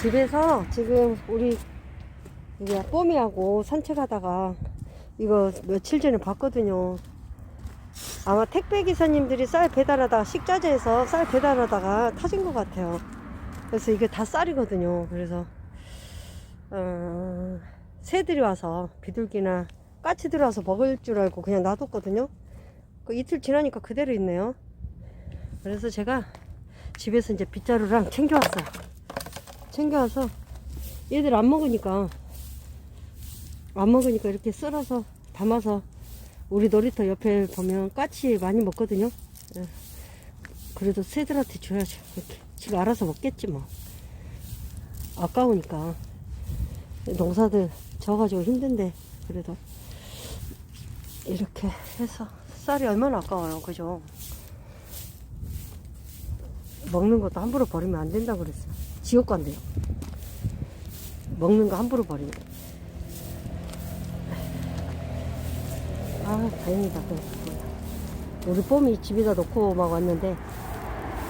집에서 지금 우리 이게 뽀미하고 산책하다가 이거 며칠 전에 봤거든요. 아마 택배 기사님들이 쌀 배달하다가 식자재에서 쌀 배달하다가 타진 것 같아요. 그래서 이게 다 쌀이거든요. 그래서 어, 새들이 와서 비둘기나 까치들이 와서 먹을 줄 알고 그냥 놔뒀거든요. 그 이틀 지나니까 그대로 있네요. 그래서 제가 집에서 이제 빗자루랑 챙겨왔어요. 챙겨와서 얘들 안 먹으니까 안 먹으니까 이렇게 썰어서 담아서 우리 놀이터 옆에 보면 까치 많이 먹거든요. 예. 그래도 새들한테 줘야죠. 이렇게 지가 알아서 먹겠지 뭐. 아까우니까 농사들 져가지고 힘든데 그래도 이렇게 해서 쌀이 얼마나 아까워요, 그죠? 먹는 것도 함부로 버리면 안 된다 그랬어요. 지옥 간대요. 먹는 거 함부로 버리면. 아, 다행이다. 우리 뽐이 집에다 놓고 막 왔는데,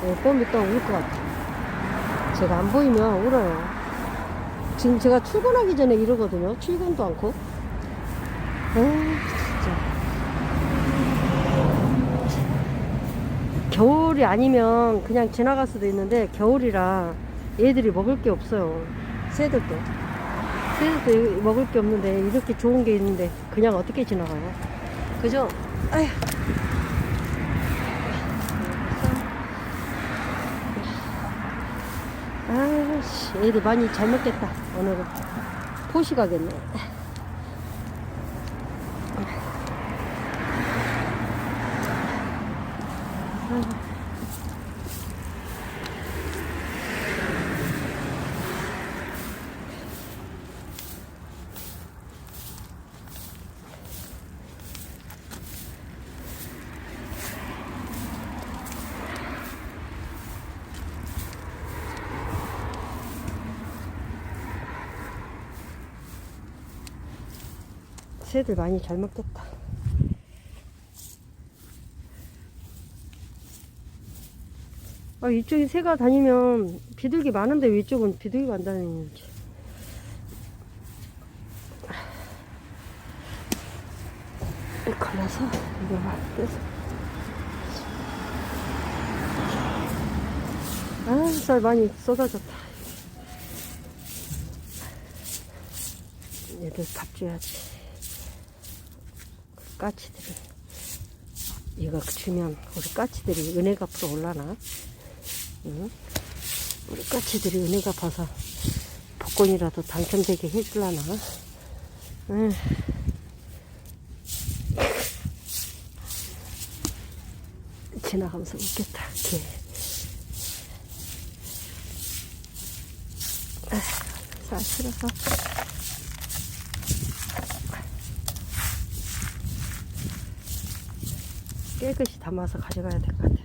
예, 뽐이 또 울 것 같아. 제가 안 보이면 울어요. 지금 제가 출근하기 전에 이러거든요. 출근도 않고. 에이, 진짜. 겨울이 아니면 그냥 지나갈 수도 있는데, 겨울이라 얘들이 먹을 게 없어요. 새들도. 새들도 먹을 게 없는데, 이렇게 좋은 게 있는데, 그냥 어떻게 지나가요? 그죠? 아휴. 아이씨, 애들 많이 잘 먹겠다, 오늘은. 포식하겠네. 새들 많이 잘 먹겠다. 아, 이쪽에 새가 다니면 비둘기 많은데 왜 이쪽은 비둘기가 안 다니는지. 걸려서 이거 떼서. 아, 쌀 많이 쏟아졌다. 얘들 밥 줘야지. 까치들이 이거 주면 우리 까치들이 은혜 갚으러 올라나? 응? 우리 까치들이 은혜 갚아서 복권이라도 당첨되게 해줄라나? 응. 지나가면서 웃겠다. 개. 아, 쌀 실어서 깨끗이 담아서 가져가야 될 것 같아.